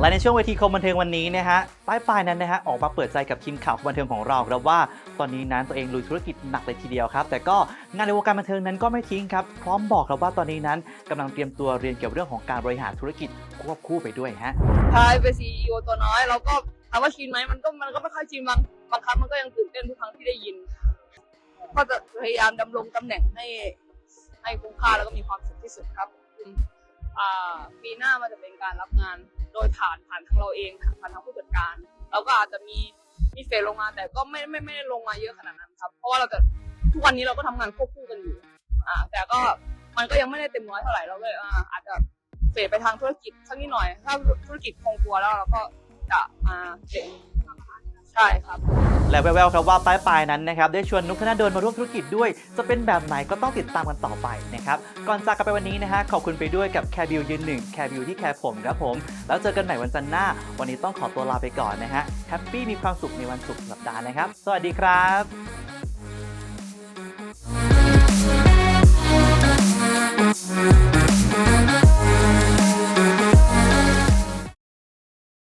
และในช่วงเวทีคมบันเทิงวันนี้นะฮะป้ายปลายนั้นนะฮะออกมาเปิดใจกับทีมข่าวบันเทิงของเราครับว่าตอนนี้นั้นตัวเองลุยธุรกิจหนักเลยทีเดียวครับ แต่ก็งานในวงการบันเทิงนั้นก็ไม่ทิ้งครับ พร้อมบอกครับว่าตอนนี้นั้นกำลังเตรียมตัวเรียนเกี่ยวกับเรื่องของการบริหารธุรกิจควบคู่ไปด้วยฮะใช่เป็นซีอีโอตัวน้อยเราก็ถามว่าชินไหมมันก็มันก็ไม่ค่อยชินบางบางครั้งมันก็ยังตื่นเต้นทุกครั้งที่ได้ยิน ก็จะพยายามดำรงตำแหน่งให้ให้คุ้มค่าแล้วก็มีความสุขที่สุดครับปีหน้ามันจะเป็นการรับงาน โดยผ่านผ่านทางเราเองผ่านทางผู้จัดการ เราก็อาจจะมีมีเฟซลงมาแต่ก็ไม่ไม่ไม่ได้ลงมาเยอะขนาดนั้นครับ เพราะว่าเราจะทุกวันนี้เราก็ทำงานควบคู่กันอยู่ อ่า แต่ก็มันก็ยังไม่ได้เต็มร้อยเท่าไหร่เราเลยอ่าอาจจะเฟดไปทางธุรกิจสักนิดหน่อย ถ้าธุรกิจคงตัวแล้วเราก็จะมาเด็ใช่ครับ และแววๆครับว่าป้ายปายนั้นนะครับได้ชวนนุกธนาโดนมาร่วมธุรกิจด้วย จะเป็นแบบไหนก็ต้องติดตามกันต่อไปนะครับก่อนจากกันไปวันนี้นะฮะขอบคุณไปด้วยกับแคร์บิวยืนหนึ่งแคร์บิวที่แคร์ผมครับผม แล้วเจอกันใหม่วันจันทร์หน้า วันนี้ต้องขอตัวลาไปก่อนนะฮะแฮปปี้มีความสุขในวันศุกร์สัปดาห์นะครับ สวัสดีครับ